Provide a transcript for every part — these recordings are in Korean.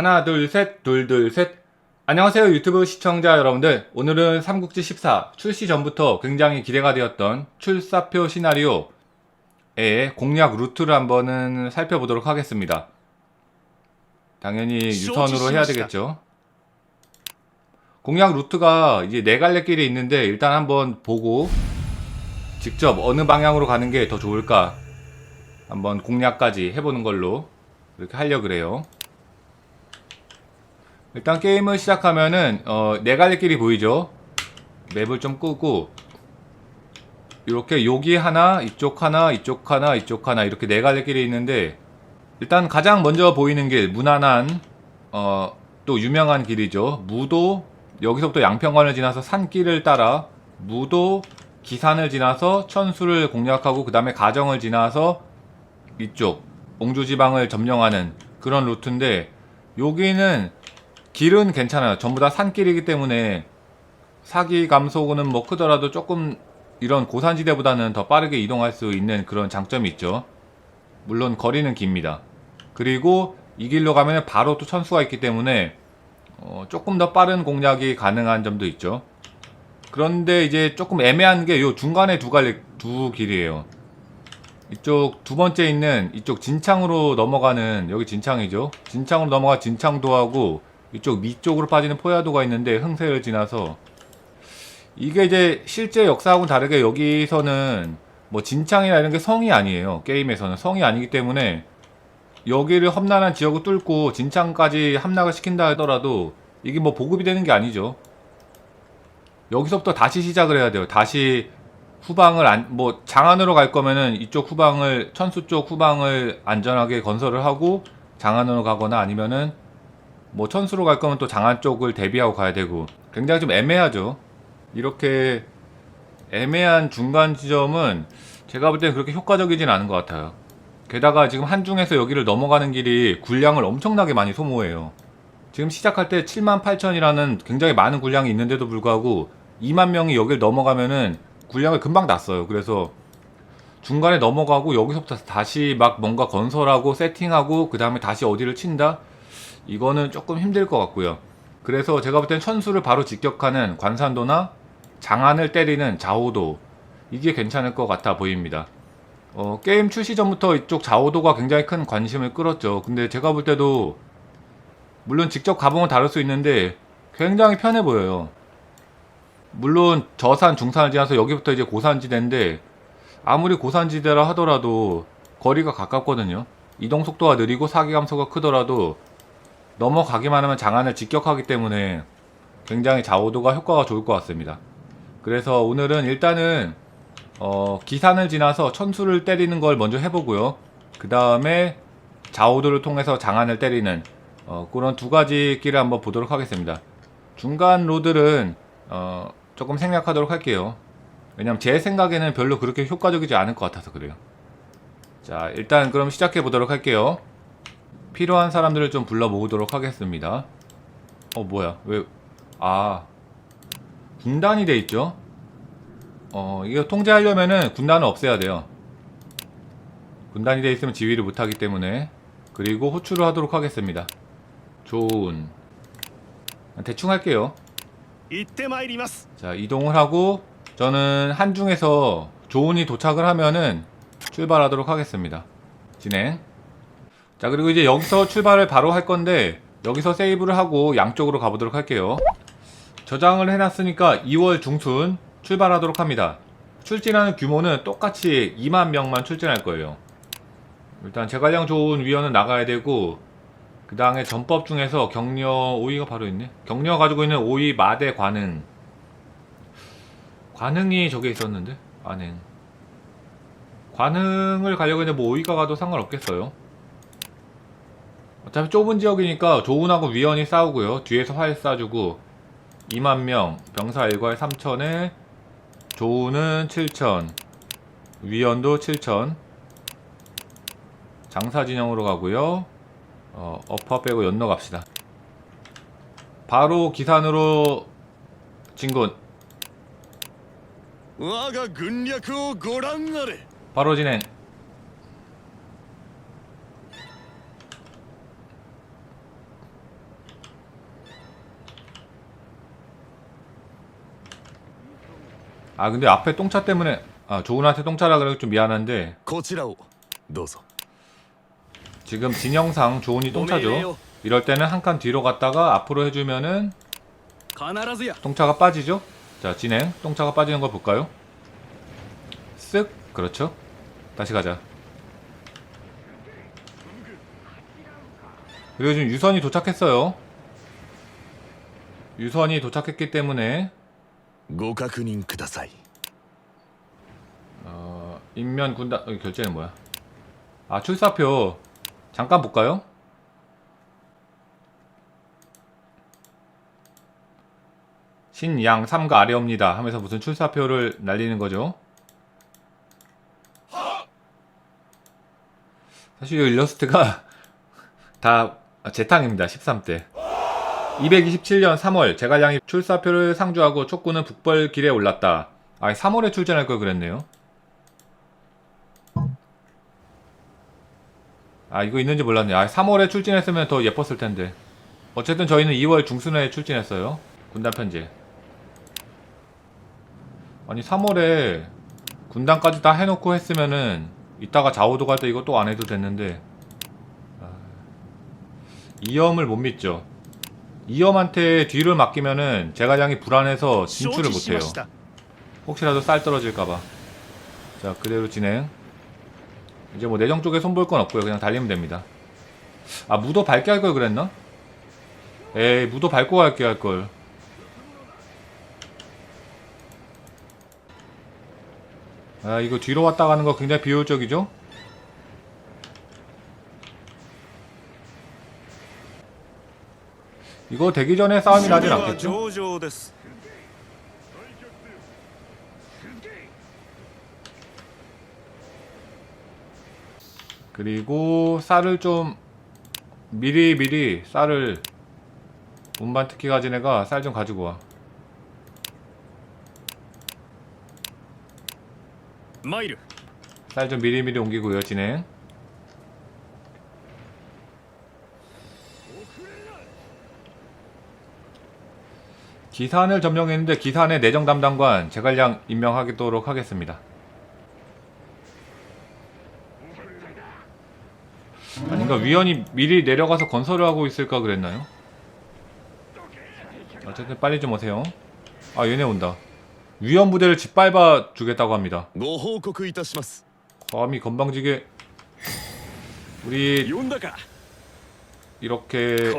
하나 둘 셋 둘 둘 셋. 안녕하세요 유튜브 시청자 여러분들. 오늘은 삼국지 14 출시 전부터 굉장히 기대가 되었던 출사표 시나리오의 공략 루트를 한번은 살펴보도록 하겠습니다. 당연히 유선으로 해야 되겠죠? 공략 루트가 이제 네 갈래 길이 있는데 일단 한번 보고 직접 어느 방향으로 가는 게 더 좋을까? 한번 공략까지 해보는 걸로 이렇게 하려 그래요. 일단 게임을 시작하면은 어, 네 갈래 길이 보이죠? 맵을 좀 끄고 이렇게 여기 하나, 이쪽 하나, 이쪽 하나, 이쪽 하나 이렇게 네 갈래 길이 있는데 일단 가장 먼저 보이는 길 무난한 어, 또 유명한 길이죠. 무도 여기서부터 양평관을 지나서 산길을 따라 무도 기산을 지나서 천수를 공략하고 그 다음에 가정을 지나서 이쪽 옹주지방을 점령하는 그런 루트인데 여기는 길은 괜찮아요. 전부 다 산길이기 때문에 사기 감소는 뭐 크더라도 조금 이런 고산지대보다는 더 빠르게 이동할 수 있는 그런 장점이 있죠. 물론 거리는 깁니다. 그리고 이 길로 가면 바로 또 천수가 있기 때문에 어, 조금 더 빠른 공략이 가능한 점도 있죠. 그런데 이제 조금 애매한 게요 중간에 두 갈래 두 길이에요. 이쪽 두 번째 있는 이쪽 진창으로 넘어가는 여기 진창이죠. 진창으로 넘어가 진창도하고 이쪽 밑쪽으로 빠지는 포야도가 있는데 흥세를 지나서 이게 이제 실제 역사하고는 다르게 여기서는 뭐 진창이나 이런 게 성이 아니에요. 게임에서는 성이 아니기 때문에 여기를 험난한 지역을 뚫고 진창까지 함락을 시킨다 하더라도 이게 뭐 보급이 되는 게 아니죠. 여기서부터 다시 시작을 해야 돼요. 다시 후방을 안, 뭐 장안으로 갈 거면은 이쪽 후방을 천수 쪽 후방을 안전하게 건설을 하고 장안으로 가거나 아니면은 뭐 천수로 갈 거면 또 장안 쪽을 대비하고 가야 되고 굉장히 좀 애매하죠. 이렇게 애매한 중간 지점은 제가 볼 때는 그렇게 효과적이진 않은 것 같아요. 게다가 지금 한중에서 여기를 넘어가는 길이 군량을 엄청나게 많이 소모해요. 지금 시작할 때 7만 8천이라는 굉장히 많은 군량이 있는데도 불구하고 2만 명이 여기를 넘어가면은 군량을 금방 났어요. 그래서 중간에 넘어가고 여기서부터 다시 막 뭔가 건설하고 세팅하고 그 다음에 다시 어디를 친다? 이거는 조금 힘들 것 같고요. 그래서 제가 볼 땐 천수를 바로 직격하는 관산도나 장안을 때리는 자오도 이게 괜찮을 것 같아 보입니다. 어, 게임 출시 전부터 이쪽 자오도가 굉장히 큰 관심을 끌었죠. 근데 제가 볼 때도 물론 직접 가보면 다를 수 있는데 굉장히 편해 보여요. 물론 저산 중산을 지나서 여기부터 이제 고산지대인데 아무리 고산지대라 하더라도 거리가 가깝거든요. 이동 속도가 느리고 사기 감소가 크더라도 넘어가기만 하면 장안을 직격하기 때문에 굉장히 좌우도가 효과가 좋을 것 같습니다. 그래서 오늘은 일단은 어, 기산을 지나서 천수를 때리는 걸 먼저 해보고요. 그 다음에 좌우도를 통해서 장안을 때리는 어, 그런 두 가지 길을 한번 보도록 하겠습니다. 중간 로드는 어, 조금 생략하도록 할게요. 왜냐면 제 생각에는 별로 그렇게 효과적이지 않을 것 같아서 그래요. 자, 일단 그럼 시작해 보도록 할게요. 필요한 사람들을 좀 불러 모으도록 하겠습니다. 어 뭐야 왜 아 군단이 돼 있죠? 어 이거 통제하려면은 군단을 없애야 돼요. 군단이 돼 있으면 지휘를 못하기 때문에 그리고 호출을 하도록 하겠습니다. 좋은 대충 할게요. 자 이동을 하고 저는 한중에서 조은이 도착을 하면은 출발하도록 하겠습니다. 진행. 자, 그리고 이제 여기서 출발을 바로 할 건데 여기서 세이브를 하고 양쪽으로 가보도록 할게요. 저장을 해놨으니까 2월 중순 출발하도록 합니다. 출진하는 규모는 똑같이 2만 명만 출진할 거예요. 일단 재갈량 좋은 위원은 나가야 되고 그 다음에 전법 중에서 격려 5위가 바로 있네. 격려 가지고 있는 5위 마대 관흥. 관흥이 저게 있었는데? 안행. 관흥을 가려고 했는데 뭐 5위가 가도 상관없겠어요. 어차피 좁은 지역이니까 조운하고 위원이 싸우고요. 뒤에서 화해 쏴주고 2만 명, 병사 일과에 3천에 조운은 7천, 위원도 7천. 장사 진영으로 가고요. 어, 어퍼 빼고 연너 갑시다. 바로 기산으로 진군. 바로 진행. 아 근데 앞에 똥차 때문에 아 조은한테 똥차라 그래서 좀 미안한데 こちらをどうぞ 지금 진영상 조은이 お命令 똥차죠 よ 이럴 때는 한 칸 뒤로 갔다가 앞으로 해주면은 必ずや 똥차가 빠지죠 자 진행 똥차가 빠지는 걸 볼까요 쓱 그렇죠 다시 가자 그리고 지금 유선이 도착했어요 유선이 도착했기 때문에 ご確認ください 어, 인면 군단 어, 결제는 뭐야? 아 출사표 잠깐 볼까요? 신양 삼가 아래옵니다 하면서 무슨 출사표를 날리는 거죠? 사실 이 일러스트가 다 재탕입니다 13대 227년 3월 제갈량이 출사표를 상주하고 촉구는 북벌 길에 올랐다. 아 3월에 출전할 걸 그랬네요. 아 이거 있는지 몰랐네. 아 3월에 출진했으면 더 예뻤을 텐데. 어쨌든 저희는 2월 중순에 출진했어요. 군단 편제 아니 3월에 군단까지 다 해놓고 했으면은 이따가 좌우도 갈 때 이거 또 안 해도 됐는데. 아, 이염을 못 믿죠 이엄한테 뒤를 맡기면은 제과장이 불안해서 진출을 못해요. 혹시라도 쌀 떨어질까봐. 자, 그대로 진행. 이제 뭐 내정 쪽에 손볼 건 없고요. 그냥 달리면 됩니다. 아, 무도 밝게 할 걸 그랬나? 에이, 무도 밝고 갈게 할 걸. 아, 이거 뒤로 왔다 가는 거 굉장히 비효율적이죠? 이거 되기 전에 싸움이 나진 않겠죠? 그리고 쌀을 좀 미리 미리 쌀을 운반 특기 가진 애가 쌀 좀 가지고 와. 쌀 좀 미리 미리 옮기고요 진행. 기산을 점령했는데 기산의 내정 담당관 제갈량 임명하도록 하겠습니다. 아닌가 위원이 미리 내려가서 건설을 하고 있을까 그랬나요? 어쨌든 빨리 좀 오세요. 아 얘네 온다. 위험 부대를 짓밟아 주겠다고 합니다. 감히 건방지게 우리 이렇게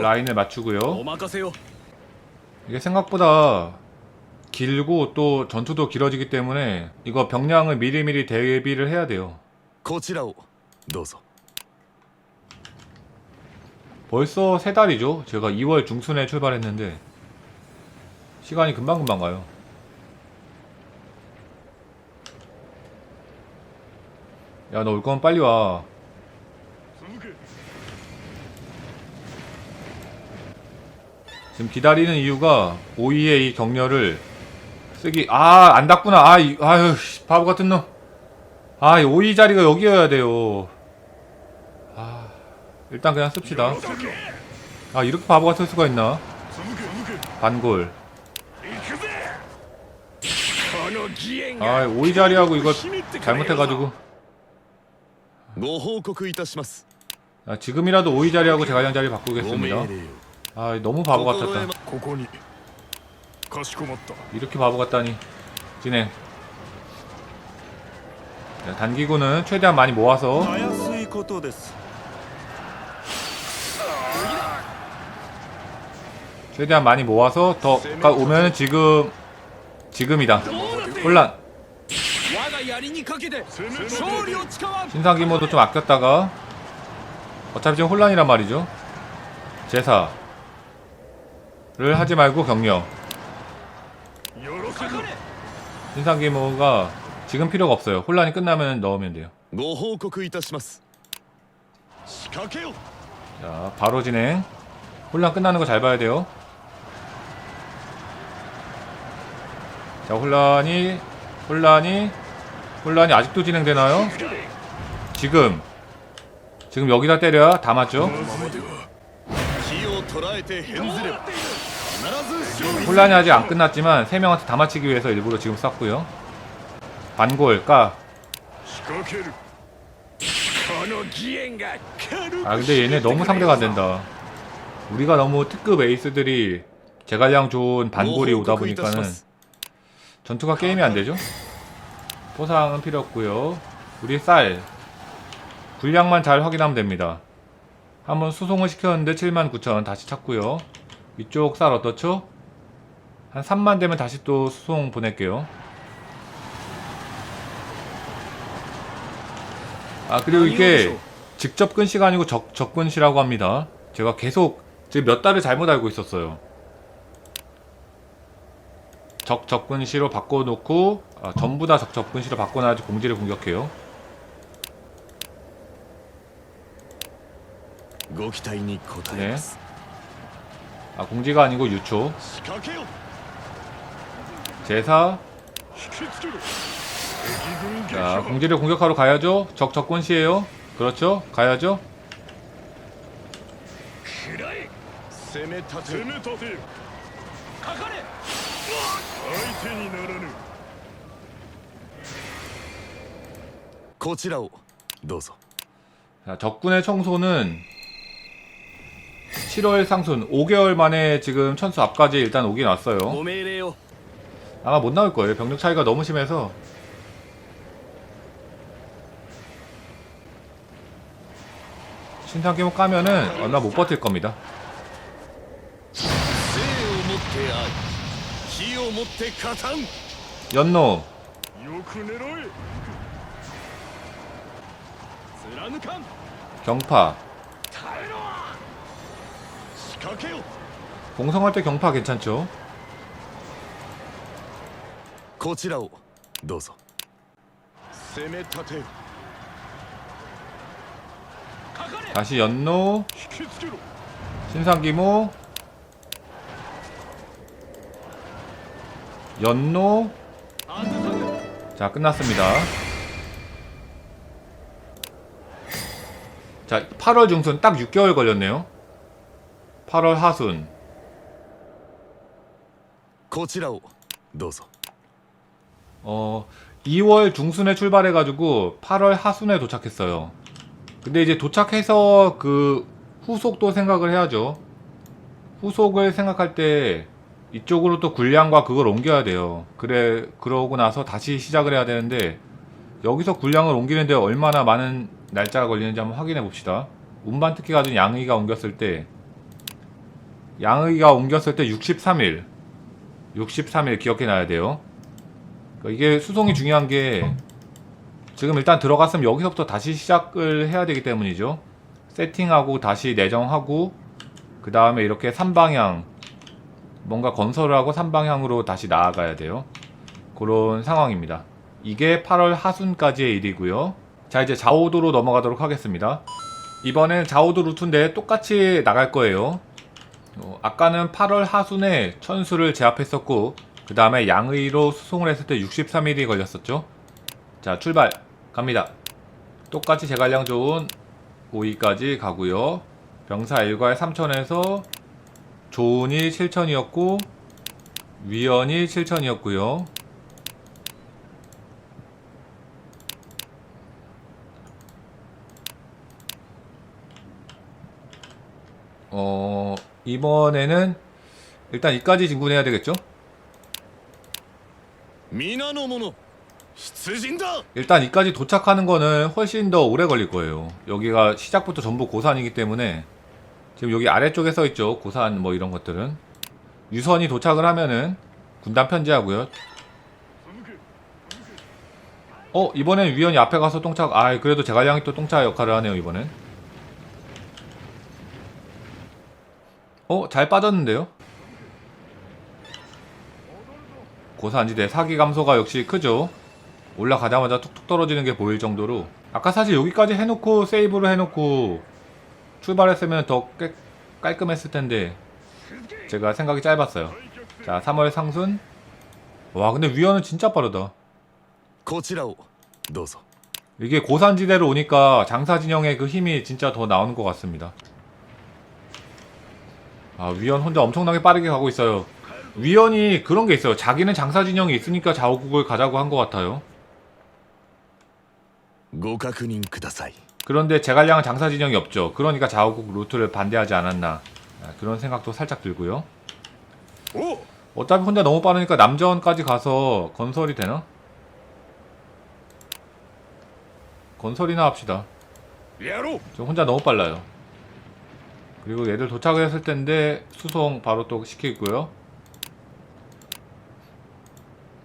라인을 맞추고요. 이게 생각보다 길고 또 전투도 길어지기 때문에 이거 병량을 미리미리 대비를 해야 돼요. 거치라오. 넣어서. 벌써 세 달이죠. 제가 2월 중순에 출발했는데 시간이 금방금방 가요. 야, 너 올 거면 빨리 와. 지금 기다리는 이유가 5위의 이 격려를 쓰기 아 안 닿구나 아, 아 아유 바보 같은 놈. 아 5위 자리가 여기여야 돼요. 아 일단 그냥 씁시다. 아 이렇게 바보 같을 수가 있나? 반골. 아 5위 자리하고 이거 잘못해가지고. 아, 지금이라도 5위 자리하고 제가장 자리 바꾸겠습니다. 아 너무 바보 같았다. 이렇게 바보 같다니. 진행. 네, 자, 단기구는 최대한 많이 모아서 최대한 많이 모아서 더 오면은 지금 지금이다. 혼란. 신상 기모도 좀 아꼈다가 어차피 지금 혼란이란 말이죠. 제사. 를 하지 말고 격려. 인상기모가 지금 필요가 없어요. 혼란이 끝나면 넣으면 돼요. 자, 바로 진행. 혼란 끝나는 거 잘 봐야 돼요. 자, 혼란이, 혼란이, 혼란이 아직도 진행되나요? 지금. 지금 여기다 때려야 다 맞죠? 혼란이 아직 안 끝났지만 세 명한테 다 맞히기 위해서 일부러 지금 쐈고요. 반골 까. 아 근데 얘네 너무 상대가 안 된다. 우리가 너무 특급 에이스들이 제갈량 좋은 반골이 오다 보니까는 전투가 게임이 안 되죠. 포상은 필요 없고요. 우리 쌀 분량만 잘 확인하면 됩니다. 한번 수송을 시켰는데 79,000 다시 찾고요. 이쪽 쌀 어떻죠? 한 3만 되면 다시 또 수송 보낼게요. 아 그리고 이게 직접 근시가 아니고 적, 적근시라고 합니다. 제가 계속 지금 몇 달을 잘못 알고 있었어요. 적 접근시로 바꿔놓고 아, 전부 다 적 접근시로 바꿔놔야지 공지를 공격해요. ご期待に応えます 아 공지가 아니고 유초 仕掛けよ 제사. 자 공지를 공격하러 가야죠. 적 적군시에요. 그렇죠? 가야죠. 자, 적군의 청소는 7월 상순 5개월 만에 지금 천수 앞까지 일단 오긴 왔어요. 아마 못 나올 거예요. 병력 차이가 너무 심해서. 신상기모 까면은 얼마 못 버틸 겁니다. 연노. 경파. 공성할 때 경파 괜찮죠? こちらをどうぞ攻め立てよ 다시 연노, 引きつけろ 신상 기모. 연노. 자, 끝났습니다. 자, 8월 중순 딱 6개월 걸렸네요. 8월 하순. こちらをどうぞ 어, 2월 중순에 출발해가지고 8월 하순에 도착했어요. 근데 이제 도착해서 그 후속도 생각을 해야죠. 후속을 생각할 때 이쪽으로 또 군량과 그걸 옮겨야 돼요. 그래, 그러고 나서 다시 시작을 해야 되는데 여기서 군량을 옮기는데 얼마나 많은 날짜가 걸리는지 한번 확인해 봅시다. 운반 특히 가진 양의가 옮겼을 때 양의가 옮겼을 때 63일 63일 기억해 놔야 돼요. 그러니까 이게 수송이 중요한 게 지금 일단 들어갔으면 여기서부터 다시 시작을 해야 되기 때문이죠. 세팅하고 다시 내정하고 그 다음에 이렇게 3방향 뭔가 건설을 하고 3방향으로 다시 나아가야 돼요. 그런 상황입니다. 이게 8월 하순까지의 일이고요. 자 이제 자오도로 넘어가도록 하겠습니다. 이번엔 자오도 루트인데 똑같이 나갈 거예요. 어, 아까는 8월 하순에 천수를 제압했었고 그 다음에 양의로 수송을 했을 때 63일이 걸렸었죠. 자 출발 갑니다. 똑같이 제갈량 좋은 5위까지 가고요. 병사 일과의 3천에서 조은이 7천이었고 위원이 7천이었고요. 어 이번에는 일단 이까지 진군해야 되겠죠? 皆の者出陣だ 일단 이까지 도착하는 거는 훨씬 더 오래 걸릴 거예요. 여기가 시작부터 전부 고산이기 때문에 지금 여기 아래쪽에 써 있죠. 고산 뭐 이런 것들은 유선이 도착을 하면은 군단 편지하고요. 어 이번엔 위원이 앞에 가서 똥차 아 그래도 제갈량이 또 똥차 역할을 하네요 이번엔. 어잘 빠졌는데요? 고산지대 사기 감소가 역시 크죠. 올라가자마자 툭툭 떨어지는 게 보일 정도로 아까 사실 여기까지 해놓고 세이브를 해놓고 출발했으면 더 깨, 깔끔했을 텐데 제가 생각이 짧았어요. 자 3월 상순. 와 근데 위원은 진짜 빠르다. 이게 고산지대로 오니까 장사진영의 그 힘이 진짜 더 나오는 것 같습니다. 아 위원 혼자 엄청나게 빠르게 가고 있어요. 위원이 그런 게 있어요. 자기는 장사 진영이 있으니까 자오국을 가자고 한 것 같아요. ご確認ください 그런데 제갈량은 장사 진영이 없죠. 그러니까 자오국 루트를 반대하지 않았나 아, 그런 생각도 살짝 들고요. お 어차피 혼자 너무 빠르니까 남전까지 가서 건설이 되나? 건설이나 합시다. やろう 저 혼자 너무 빨라요. 그리고 얘들 도착을 했을 텐데 수송 바로 또 시키고요.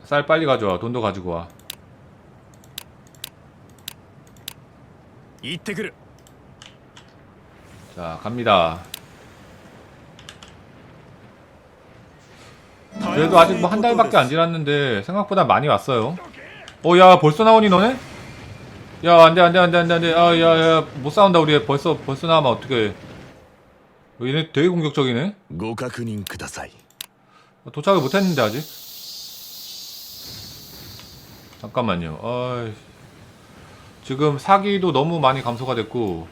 쌀 빨리 가져와. 돈도 가지고 와. 行ってくる 자, 갑니다. 그래도 아직 뭐 한 달밖에 안 지났는데 생각보다 많이 왔어요. 어, 야, 벌써 나오니 너네? 야, 안 돼, 안 돼, 안 돼, 안 돼, 안 돼. 아, 야, 야, 못 싸운다, 우리. 벌써, 벌써 나오면 어떡해. 어, 얘네 되게 공격적이네? ご確認ください 도착을 못했는데, 아직. 잠깐만요. 어이, 지금 사기도 너무 많이 감소가 됐고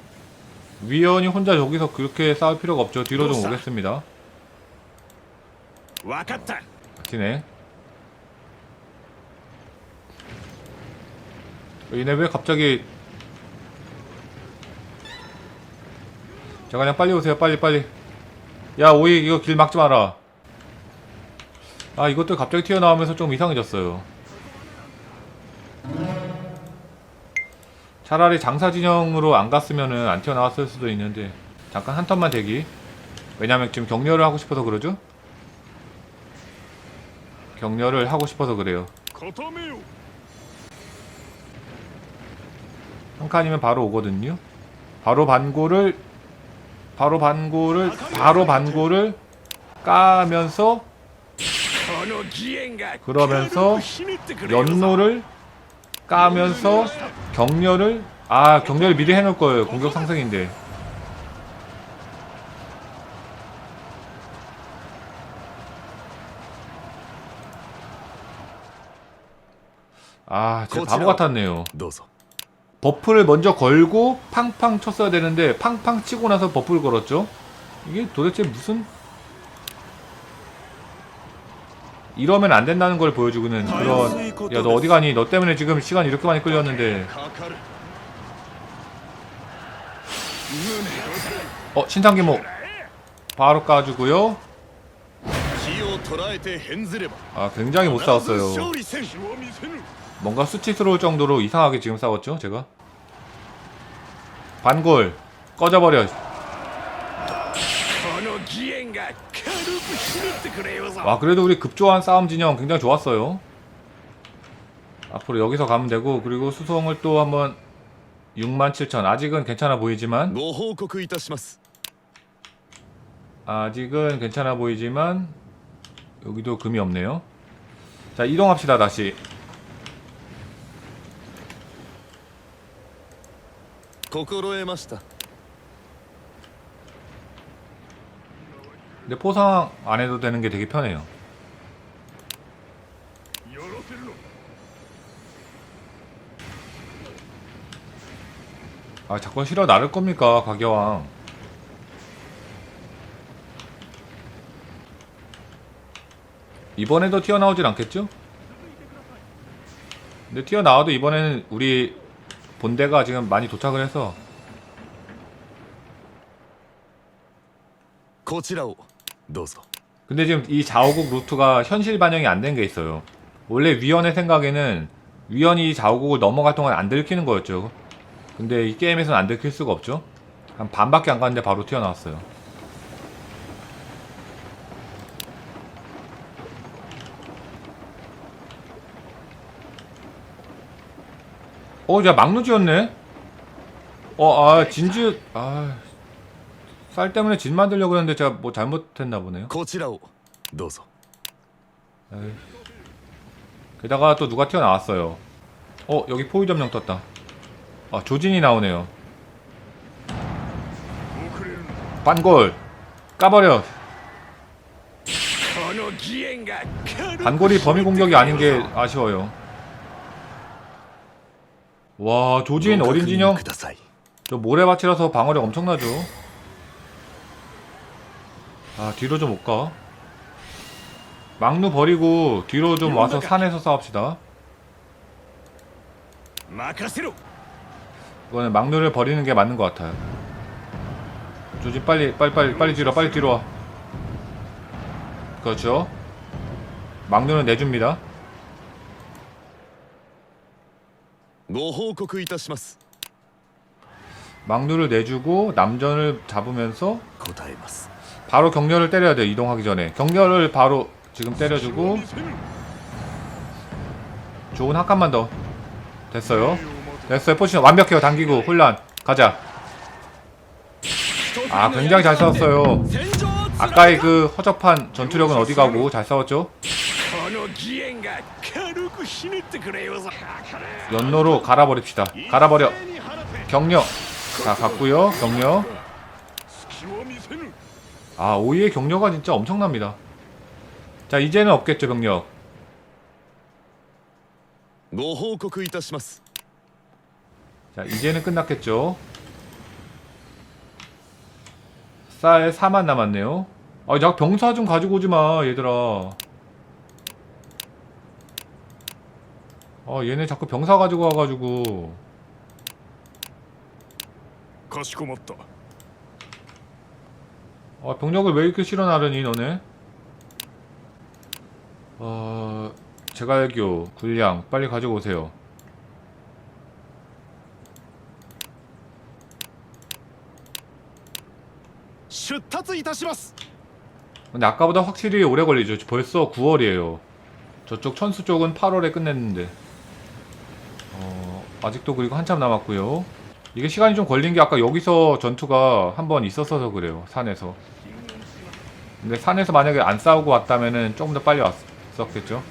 위원이 혼자 여기서 그렇게 싸울 필요가 없죠. 뒤로 좀 오겠습니다. 와갔다. 티네. 얘네 왜 갑자기 자 그냥 빨리 오세요 빨리 빨리 야 오이 이거 길 막지 마라 아 이것도 갑자기 튀어나오면서 좀 이상해졌어요 차라리 장사 진영으로 안 갔으면은 안 튀어나왔을 수도 있는데 잠깐 한 턴만 대기. 왜냐면 지금 격려를 하고 싶어서 그러죠? 격려를 하고 싶어서 그래요. 한 칸이면 바로 오거든요. 바로 반고를 바로 반고를 바로 반고를 까면서 그러면서 연노를 까면서 격렬을 아 격렬을 미리 해놓을 거예요. 공격 상승인데. 아 진짜 바보 같았네요. 버프를 먼저 걸고 팡팡 쳤어야 되는데 팡팡 치고 나서 버프를 걸었죠? 이게 도대체 무슨 이러면 안 된다는 걸 보여주고는 그런 야 너 어디 가니? 너 때문에 지금 시간 이렇게 많이 끌렸는데. 어 신상기모. 바로 까주고요. 아 굉장히 못 싸웠어요. 뭔가 수치스러울 정도로 이상하게 지금 싸웠죠 제가? 반골. 꺼져버려. 와 그래도 우리 급조한 싸움 진영 굉장히 좋았어요. 앞으로 여기서 가면 되고 그리고 수송을 또 한번 67,000 아직은 괜찮아 보이지만 아직은 괜찮아 보이지만 여기도 금이 없네요. 자 이동합시다 다시. 고코로에마스타 근데 포상 안 해도 되는 게 되게 편해요 よろせるの 아 자꾸 실어 나를 겁니까 가게왕 이번에도 튀어나오진 않겠죠? 근데 튀어나와도 이번에는 우리 본대가 지금 많이 도착을 해서 こちらを どうぞ 근데 지금 이 자오국 루트가 현실 반영이 안 된 게 있어요 원래 위원의 생각에는 위원이 자오국을 넘어갈 동안 안 들키는 거였죠 근데 이 게임에서는 안 들킬 수가 없죠 한 반밖에 안 갔는데 바로 튀어나왔어요 어, 야, 막루지였네? 어, 아, 진주, 아, 쌀 때문에 집 만들려고 했는데 제가 뭐 잘못했나 보네요. 거치라오. 넣어서. 에이. 게다가 또 누가 튀어나왔어요. 어 여기 포위 점령 떴다. 아 조진이 나오네요. 반골 까버려. 반골이 범위 공격이 아닌 게 아쉬워요. 와 조진 어린 진영. 저 모래밭이라서 방어력 엄청나죠. 아 뒤로 좀 올까? 막루 버리고 뒤로 좀 와서 산에서 싸웁시다 任せろ 이거는 막루를 버리는 게 맞는 것 같아요 조지 빨리 빨리 빨리 빨리 뒤로 빨리 뒤로 와 그렇죠 막루는 내줍니다 ご報告いたします 막루를 내주고 남전을 잡으면서 答えます 바로 격렬을 때려야 돼요 이동하기 전에. 격렬을 바로 지금 때려주고. 좋은 한 칸만 더. 됐어요. 됐어요. 포지션 완벽해요. 당기고. 혼란. 가자. 아 굉장히 잘 싸웠어요. 아까의 그 허접한 전투력은 어디 가고? 잘 싸웠죠? 연노로 갈아버립시다. 갈아버려. 격려 자 갔고요. 격려 아 오이의 격려가 진짜 엄청납니다 자 이제는 없겠죠 병력 ご報告いたします 자 이제는 끝났겠죠 쌀 4만 남았네요 아 야, 병사 좀 가지고 오지마 얘들아 아 얘네 자꾸 병사 가지고 와가지고 かしこまっ 어, 아 병력을 왜 이렇게 실어나르니 너네? 어... 제갈교, 군량 빨리 가지고 오세요. 근데 아까보다 확실히 오래 걸리죠. 벌써 9월이에요. 저쪽 천수 쪽은 8월에 끝냈는데. 어, 아직도 그리고 한참 남았고요. 이게 시간이 좀 걸린 게 아까 여기서 전투가 한 번 있었어서 그래요 산에서 근데 산에서 만약에 안 싸우고 왔다면은 조금 더 빨리 왔었겠죠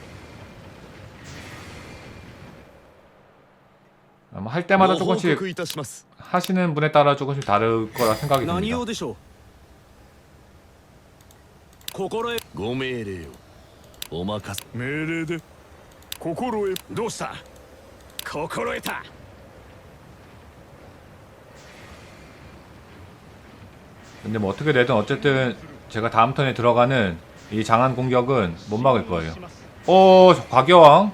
아마 할 때마다 ご報 조금씩 告いたします 하시는 분에 따라 조금씩 다를 거라 생각이 何 듭니다 用でしょう心得ご命令をお任せ命令で心得どうした心得た 근데 뭐 어떻게 되든 어쨌든 제가 다음 턴에 들어가는 이 장한 공격은 못 막을 거예요. 어, 과교왕.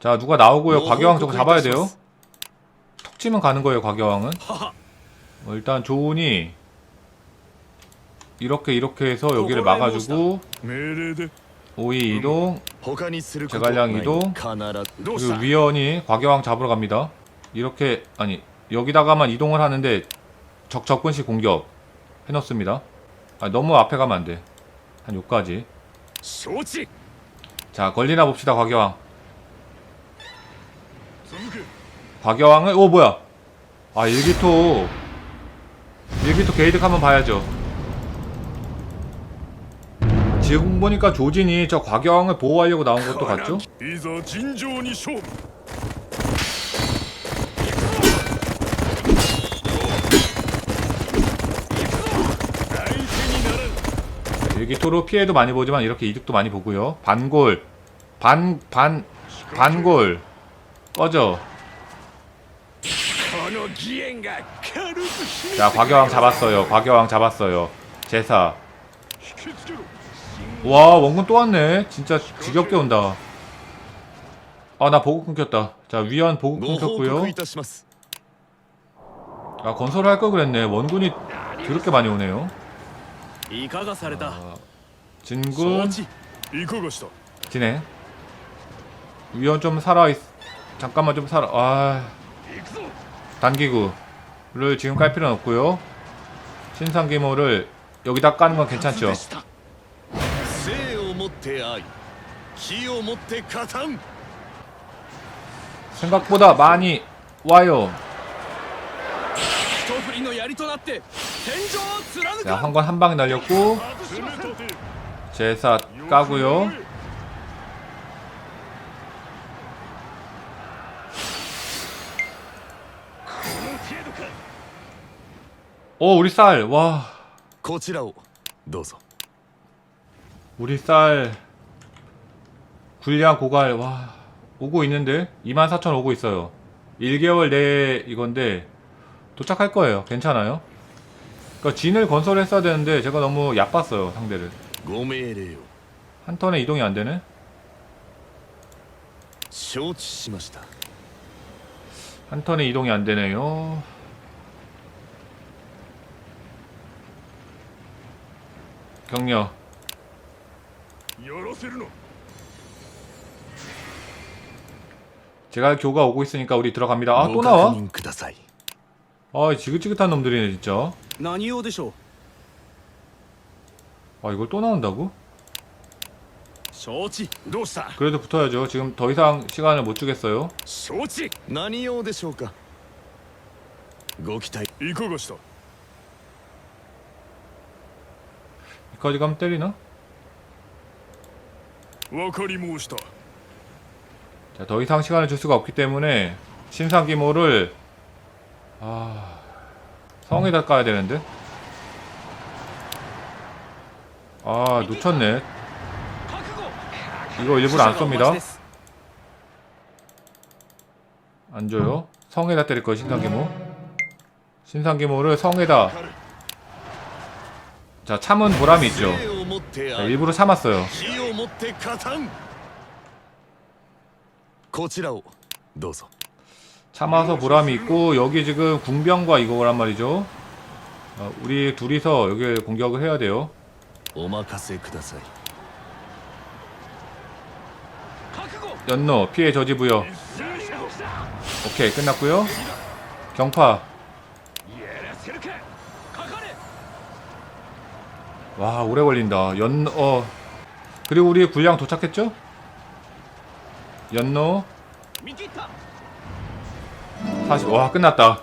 자, 누가 나오고요. 과교왕 저거 잡아야 돼요. 턱 치면 가는 거예요, 과교왕은. 어, 일단 조운이 이렇게 이렇게 해서 여기를 막아주고 오이 이동, 제갈량 이동, 그리고 위원이 과교왕 잡으러 갑니다. 이렇게, 아니, 여기다가만 이동을 하는데 적 접근식 공격 해놓습니다. 아, 너무 앞에 가면 안 돼. 한 요까지. 자 걸리나 봅시다 과교왕. 과교왕을 오 뭐야? 아 일기토 일기토 게이득 한번 봐야죠. 지금 보니까 조진이 저 과교왕을 보호하려고 나온 것도 같죠? 여기토로 피해도 많이 보지만 이렇게 이득도 많이 보고요. 반골. 반, 반, 반골. 꺼져. 자, 과교왕 잡았어요. 과교왕 잡았어요. 제사. 와, 원군 또 왔네. 진짜 지겹게 온다. 아, 나 보고 끊겼다. 자, 위안 보고 끊겼고요. 아, 건설을 할걸 그랬네. 원군이 그렇게 많이 오네요. いかがされた 아, 진군 知いかがした 진행. 위원 좀 살아 있. 잠깐만 좀 살아. 아, 行くぞ 단기구를 지금 깔 필요는 없고요. 신상기모를 여기다 까는 건 괜찮죠. 生をもって愛気をもって加担 생각보다 많이 와요. 자, 한 건 한 방 날렸고 제사 까고요. 오, 우리 쌀. 와. 우리 쌀 굴량 고갈 와 오고 있는데 24,000 오고 있어요. 1개월 내 이건데 도착할 거예요. 괜찮아요. 그러니까 진을 건설했어야 되는데 제가 너무 얕봤어요 상대를. 고메레요. 한 턴에 이동이 안 되네. 쇼츠시마시다. 한 턴에 이동이 안 되네요. 격려. 제가 교가 오고 있으니까 우리 들어갑니다. 아 또 나와? 아 지긋지긋한 놈들이네 진짜. 아 이걸 또 나온다고? 그래도 붙어야죠. 지금 더 이상 시간을 못 주겠어요. 이까지 가면 때리나? 자더 이상 시간을 줄 수가 없기 때문에 신상기모를 아 성에다 까야 되는데? 아 놓쳤네. 이거 일부러 안 쏩니다. 안 줘요. 성에다 때릴 거예요 신상기모. 신상기모를 성에다. 자 참은 보람이 있죠. 자, 일부러 참았어요. 도서. 참아서 네, 보람이 있고 여기 지금 궁병과 이거란 말이죠. 어, 우리 둘이서 여기 공격을 해야 돼요. 오마카세 쿠다사이. 연노 피해 저지 부여. 오케이 끝났고요. 경파. 와 오래 걸린다. 연어. 그리고 우리 군량 도착했죠? 연노. 40, 와 끝났다.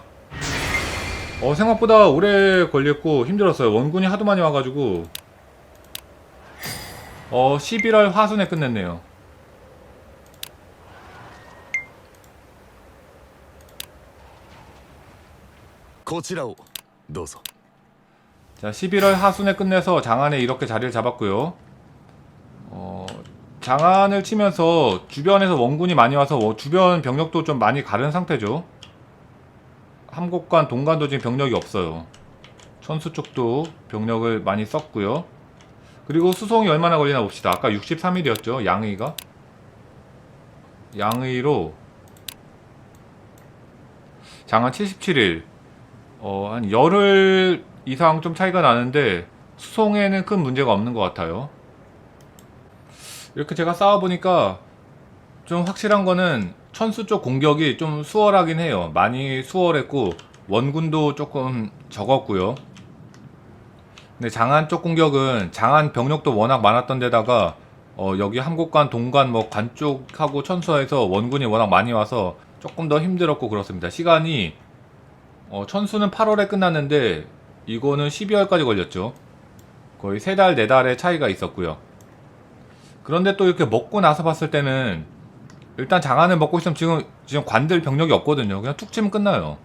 어 생각보다 오래 걸렸고 힘들었어요. 원군이 하도 많이 와가지고. 어 11월 하순에 끝냈네요. 자 11월 하순에 끝내서 장안에 이렇게 자리를 잡았고요. 어, 장안을 치면서 주변에서 원군이 많이 와서 뭐 주변 병력도 좀 많이 가른 상태죠. 함곡관 동관도 지금 병력이 없어요. 천수 쪽도 병력을 많이 썼고요. 그리고 수송이 얼마나 걸리나 봅시다. 아까 63일이었죠 양의가? 양의로 장안 77일. 어, 한 열흘 이상 좀 차이가 나는데 수송에는 큰 문제가 없는 것 같아요. 이렇게 제가 싸워보니까 좀 확실한 거는 천수 쪽 공격이 좀 수월하긴 해요. 많이 수월했고 원군도 조금 적었고요. 근데 장안 쪽 공격은 장안 병력도 워낙 많았던 데다가 어, 여기 함곡관, 동관, 뭐 관 쪽하고 천수에서 원군이 워낙 많이 와서 조금 더 힘들었고 그렇습니다. 시간이 어, 천수는 8월에 끝났는데 이거는 12월까지 걸렸죠. 거의 3달, 4달의 차이가 있었고요. 그런데 또 이렇게 먹고 나서 봤을 때는 일단 장안을 먹고 있으면 지금 지금 관들 병력이 없거든요. 그냥 툭 치면 끝나요.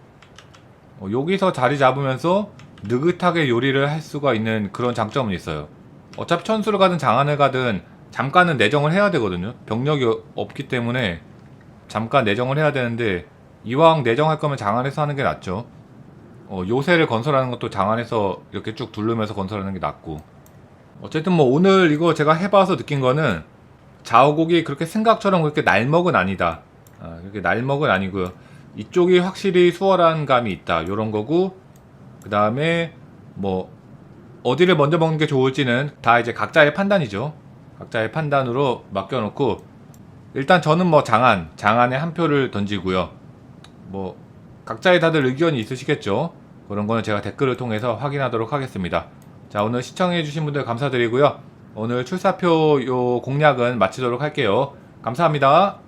어, 여기서 자리 잡으면서 느긋하게 요리를 할 수가 있는 그런 장점은 있어요. 어차피 천수를 가든 장안을 가든 잠깐은 내정을 해야 되거든요. 병력이 없기 때문에 잠깐 내정을 해야 되는데 이왕 내정할 거면 장안에서 하는 게 낫죠. 어, 요새를 건설하는 것도 장안에서 이렇게 쭉 두르면서 건설하는 게 낫고. 어쨌든 뭐 오늘 이거 제가 해봐서 느낀 거는 자오곡이 그렇게 생각처럼 그렇게 날먹은 아니다. 아, 그렇게 날먹은 아니고요. 이쪽이 확실히 수월한 감이 있다. 요런 거고 그 다음에 뭐 어디를 먼저 먹는 게 좋을지는 다 이제 각자의 판단이죠. 각자의 판단으로 맡겨놓고 일단 저는 뭐 장안, 장안에 한 표를 던지고요. 뭐 각자의 다들 의견이 있으시겠죠. 그런 거는 제가 댓글을 통해서 확인하도록 하겠습니다. 자 오늘 시청해주신 분들 감사드리고요. 오늘 출사표 요 공략은 마치도록 할게요. 감사합니다.